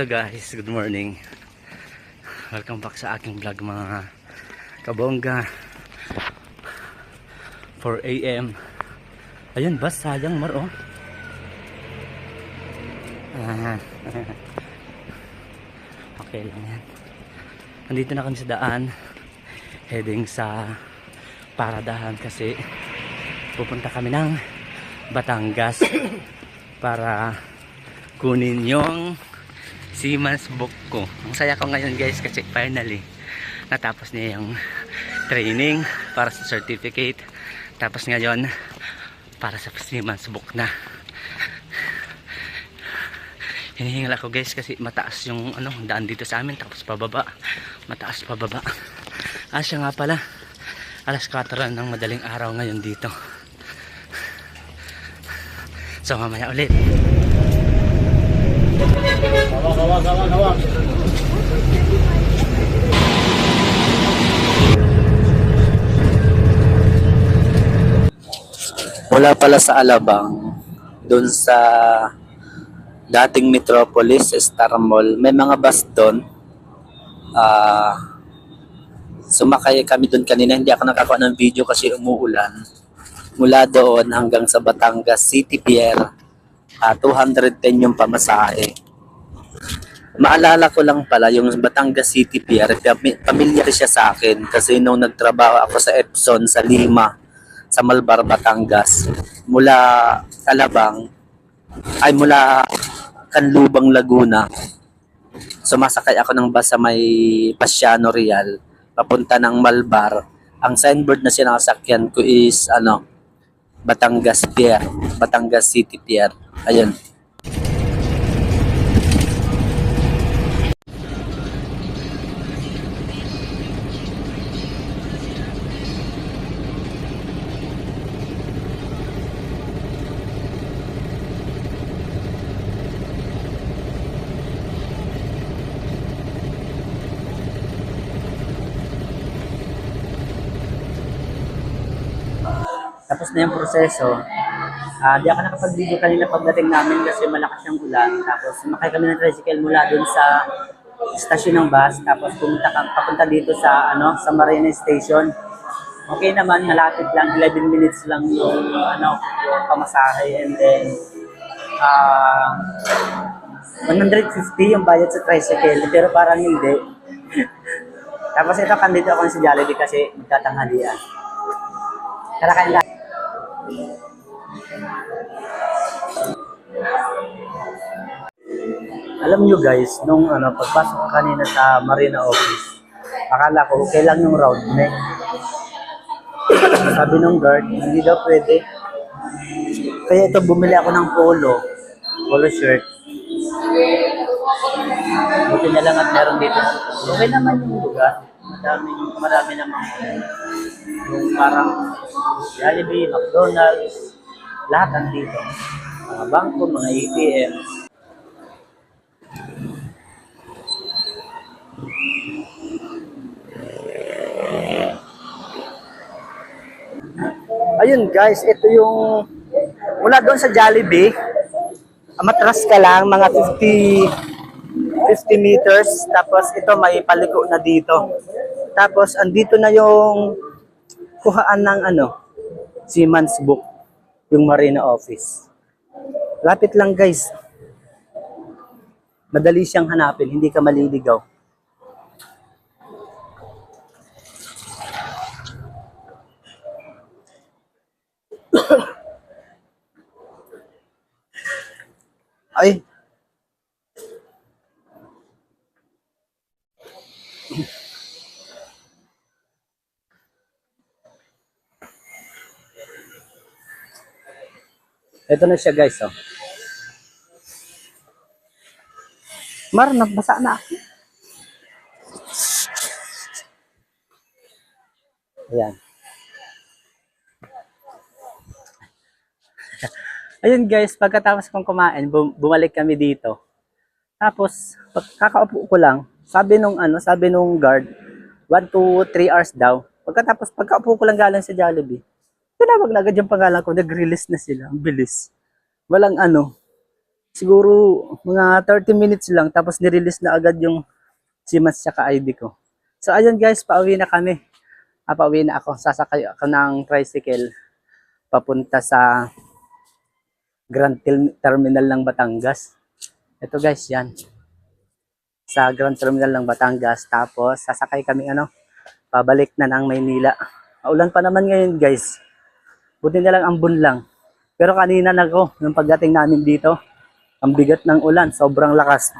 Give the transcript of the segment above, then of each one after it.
Hello guys, good morning. Welcome back sa aking vlog mga kabongga. 4 a.m. Ayun bus, sayang mar oh. Ah. okay lang yan. Nandito na kami sa daan. Heading sa paradahan kasi pupunta kami ng Batangas para kunin yung Siemens book ko. Ang saya ko ngayon guys kasi finally natapos niya yung training para sa certificate. Tapos ngayon para sa Siemens book na. Hinihingal ako guys kasi mataas yung ano daan dito sa amin tapos pababa. Mataas pababa. Ah nga pala. Alas 4 ng madaling araw ngayon dito. So mamaya ulit. Hawak, hawak, hawak, hawak. Mula pala sa Alabang, doon sa dating Metropolis, Star Mall, may mga bus doon. Ah, sumakay kami doon kanina, hindi ako nakakuha ng video kasi umuulan. Mula doon hanggang sa Batangas City Pier, ah, 210 yung pamasahe. Maalala ko lang pala yung Batangas City Pier, pami- pamilyar siya sa akin kasi nung nagtrabaho ako sa Epson sa Lima, sa Malbar, Batangas, mula Alabang, ay mula Canlubang, Laguna, sumasakay ako ng bus sa may Pasiano Real, papunta ng Malbar. Ang signboard na sinasakyan ko is, ano, Batangas Pier, Batangas City Pier. Ayun. Tapos na yung proseso. Ah, di ako nakapag-video kanina pagdating namin kasi malakas yung ulan. Tapos sumakay kami ng tricycle mula dun sa stasyon ng bus. Tapos pumunta ka, papunta dito sa ano sa Marina Station. Okay naman, malapit lang, 11 minutes lang yung ano yung pamasahe and then ah 150 yung bayad sa tricycle pero parang hindi. Tapos ito, kandito ako sa Jollibee kasi magtatanghalian. Tara kain lang. Alam nyo guys, nung ano, pagpasok kanina sa Marina office, akala ko okay lang yung round neck. Sabi nung guard, hindi daw pwede. Kaya ito, bumili ako ng polo, polo shirt. Buti na lang at meron dito. Okay naman yung lugar. Madami, marami naman. Yung parang Jollibee, McDonald's, lahat nandito. Mga bangko, mga ATM. Ayun guys, ito yung mula doon sa Jollibee. Matras ka lang, mga 50 50 meters. Tapos ito may paliko na dito. Tapos andito na yung kuhaan ng ano, Siemens book, yung Marina office. Lapit lang guys. Madali siyang hanapin, hindi ka maliligaw. Ay, Ito na siya guys, oh. Mar, nagbasa na ako. Ayan. Ayun guys, pagkatapos kong kumain, bum- bumalik kami dito. Tapos, kakaupo ko lang, sabi nung ano, sabi nung guard, 1 to 3 hours daw. Pagkatapos, pagkaupo ko lang galing sa Jollibee, tinawag na agad yung pangalan ko, nag-release na sila. Ang bilis. Walang ano, siguro mga 30 minutes lang tapos nirelease na agad yung Siemens tsaka ID ko. So ayun guys, pauwi na kami. Ah, pauwi na ako. Sasakay ako ng tricycle papunta sa Grand Terminal ng Batangas. Ito guys, yan. Sa Grand Terminal ng Batangas. Tapos sasakay kami ano, pabalik na ng Maynila. Maulan pa naman ngayon guys. Buti na lang ambon lang. Pero kanina na ko, nung pagdating namin dito, ang bigat ng ulan, sobrang lakas.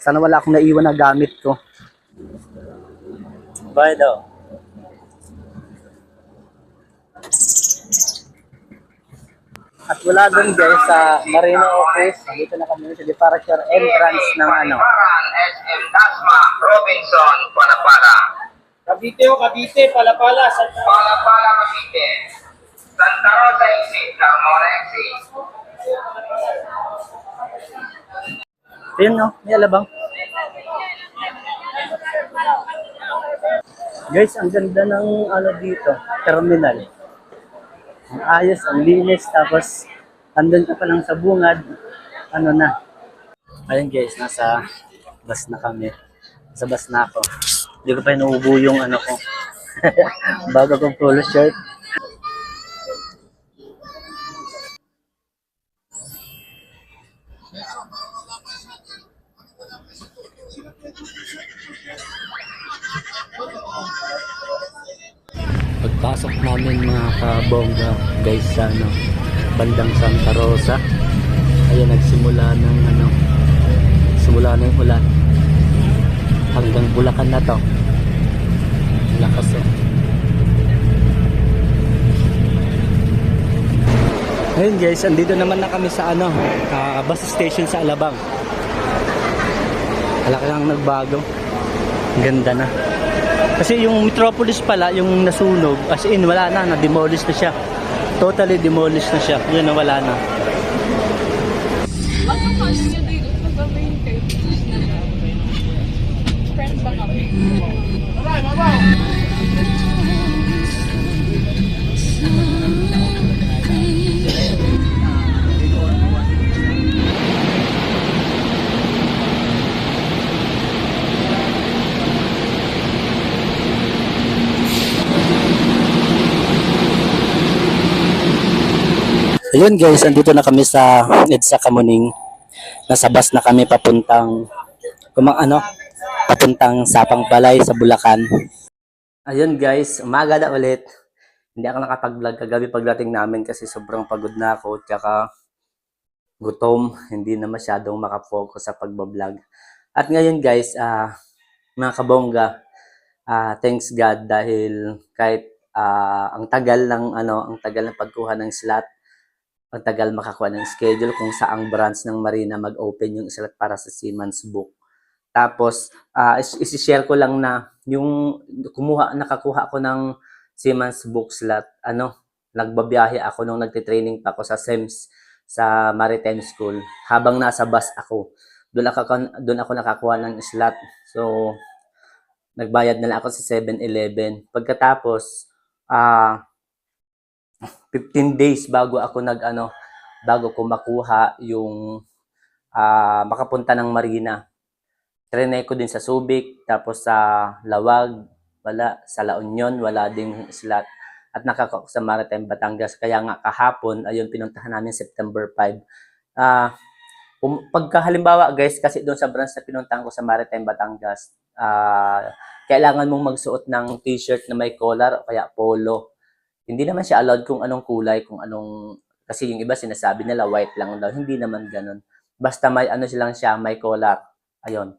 Sana wala akong naiwan na gamit ko. Bye daw. At wala doon guys sa Marino Office. Dito na kami sa departure entrance ng ano. SM Dasma, Robinson, Panapala. Cavite o Cavite, Palapala, Santa Palapala, Cavite. Santa Rosa, Exit, Carmona, Exit. Ayun no, may alabang. Guys, ang ganda ng ano dito, terminal. Ang ayos, ang linis, tapos andun ka pa lang sa bungad, ano na. Ayun guys, nasa bus na kami. Sa bus na ako. Hindi ko pa inuubo yung ano ko. Bago kong polo shirt. Pagpasok namin mga kabongga guys sa ano, bandang Santa Rosa. Ayun nagsimula ng ano, simula na yung ulan. Hanggang Bulacan na to. Lakas oh. Ngayon guys, andito naman na kami sa ano, ah, bus station sa Alabang. Alaki lang nagbago. Ganda na. Kasi yung Metropolis pala, yung nasunog, as in wala na, na-demolish na siya. Totally demolished na siya. Yun na wala na. Ano Ayun guys, andito na kami sa EDSA Kamuning. Nasa bus na kami papuntang kumang ano, papuntang Sapang Balay sa Bulacan. Ayun guys, umaga na ulit. Hindi ako nakapag-vlog kagabi pagdating namin kasi sobrang pagod na ako tsaka gutom, hindi na masyadong makafocus sa pagbablog. At ngayon guys, ah mga kabongga, ah thanks God dahil kahit ah, ang tagal ng ano, ang tagal ng pagkuha ng slot ang tagal makakuha ng schedule kung saang branch ng Marina mag-open yung slot para sa Siemens book. Tapos, is- isi-share ko lang na yung kumuha, nakakuha ako ng Siemens book slot, ano, nagbabiyahe ako nung nagte-training pa ako sa SEMS sa Maritime School. Habang nasa bus ako, doon ako, doon ako nakakuha ng slot. So, nagbayad na lang ako sa 7-Eleven. Pagkatapos, ah 15 days bago ako nag ano bago ko makuha yung ah, makapunta ng Marina. Trinay ko din sa Subic, tapos sa Lawag, wala. Sa La Union, wala ding slot. At nakaka sa Maritime Batangas. Kaya nga kahapon, ayun, pinuntahan namin September 5. Ah, kung pagka halimbawa guys, kasi doon sa branch na pinuntahan ko sa Maritime Batangas, ah, kailangan mong magsuot ng t-shirt na may collar o kaya polo hindi naman siya allowed kung anong kulay, kung anong, kasi yung iba sinasabi nila white lang daw, hindi naman ganun. Basta may ano silang siya, may collar. Ayun.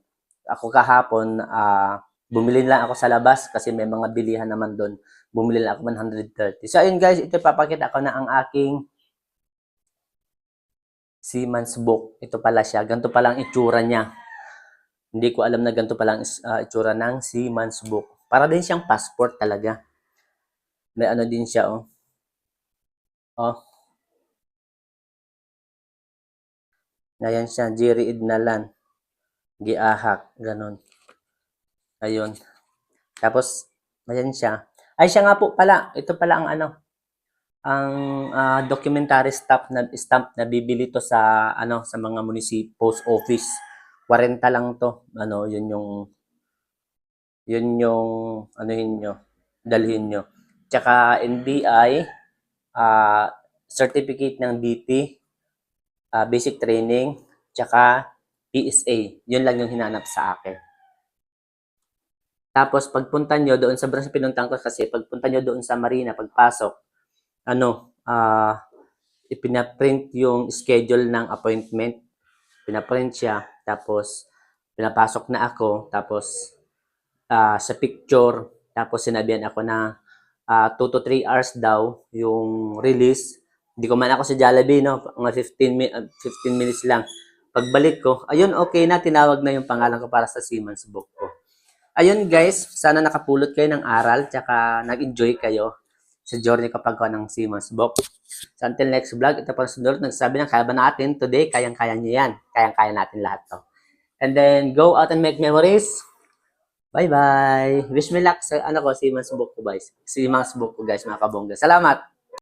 Ako kahapon, ah bumili lang ako sa labas kasi may mga bilihan naman doon. Bumili lang ako 130. So ayun guys, ito papakita ko na ang aking Siemens book. Ito pala siya. Ganito pala ang itsura niya. Hindi ko alam na ganito pala ang ah, itsura ng Siemens book. Para din siyang passport talaga. May ano din siya, oh. Oh. Ngayon siya, Jerry Idnalan. Giahak, ganun. Ayun. Tapos, ayan siya. Ay, siya nga po pala. Ito pala ang ano. ang ah, documentary stamp na stamp na bibili to sa ano sa mga munisip post office 40 lang to ano yun yung yun yung ano nyo dalhin nyo tsaka NBI ah, certificate ng DT ah, basic training tsaka PSA yun lang yung hinanap sa akin tapos pagpunta nyo doon sa branch na pinuntahan ko kasi pagpunta nyo doon sa Marina pagpasok ano, ah, ipinaprint yung schedule ng appointment. Pinaprint siya, tapos pinapasok na ako, tapos ah, sa picture, tapos sinabihan ako na 2 to 3 hours daw yung release. Hindi ko man ako sa Jollibee, no? Mga 15, mi- ah, 15 minutes lang. Pagbalik ko, ayun, okay na, tinawag na yung pangalan ko para sa Siemens book ko. Ayun guys, sana nakapulot kayo ng aral, tsaka nag-enjoy kayo sa journey kapag ko ng Siemens book. So until next vlog, ito pa sunod, nagsabi ng kaya ba natin today, kayang-kaya nyo yan. Kayang-kaya natin lahat to. And then, go out and make memories. Bye-bye. Wish me luck sa ano ko, Siemens book ko guys. Siemens book ko guys, mga kabongga. Salamat!